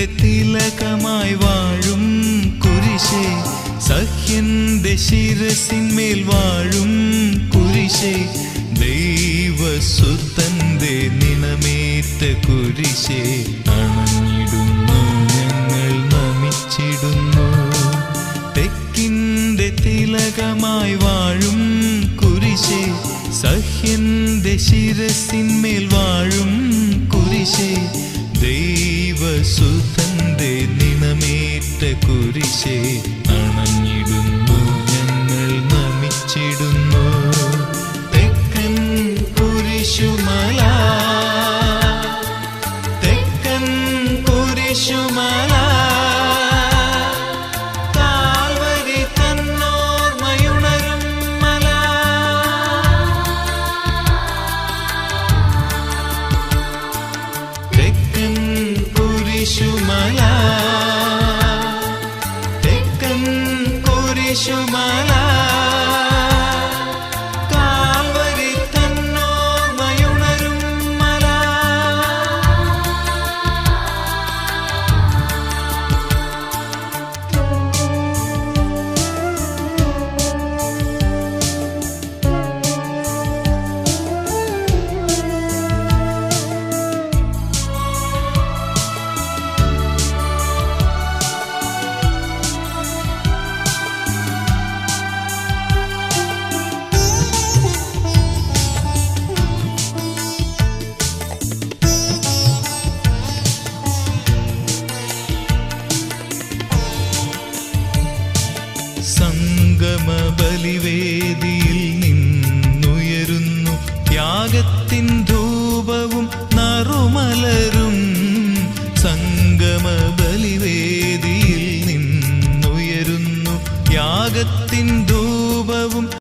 തിലകമായി വാഴും കുരിശേ. സഹ്യന്റെ ശിരസിന്മേൽ വാഴും കുരിശേ. ദൈവസുത്തന്റെ നിണമേറ്റ കുരിശേ. അണഞ്ഞിടുന്നു ഞങ്ങൾ നമിച്ചിടുന്നു. തെക്കിന്റെ തിലകമായി വാഴും കുരിശേ. സഹ്യന്റെ ശിരസിന്മേൽ വാഴും കുരിശേ. ദൈവസുതന്റെ നിണമേറ്റ കുരിശേ അണഞ്ഞിടുന്നു ഞങ്ങൾ നമിച്ചിടുന്നു. തെക്കൻ കുരിശുമല തെക്കൻ കുരിശുമല. കുരിശുമല തെക്കൻ കുരിശുമല സംഗമ ബലിവേദിയിൽ നിന്നുയരുന്നു. ത്യാഗത്തിൻ ധൂപവും നറുമലരും സംഗമ ബലിവേദിയിൽ നിന്നുയരുന്നു. ത്യാഗത്തിൻ ധൂപവും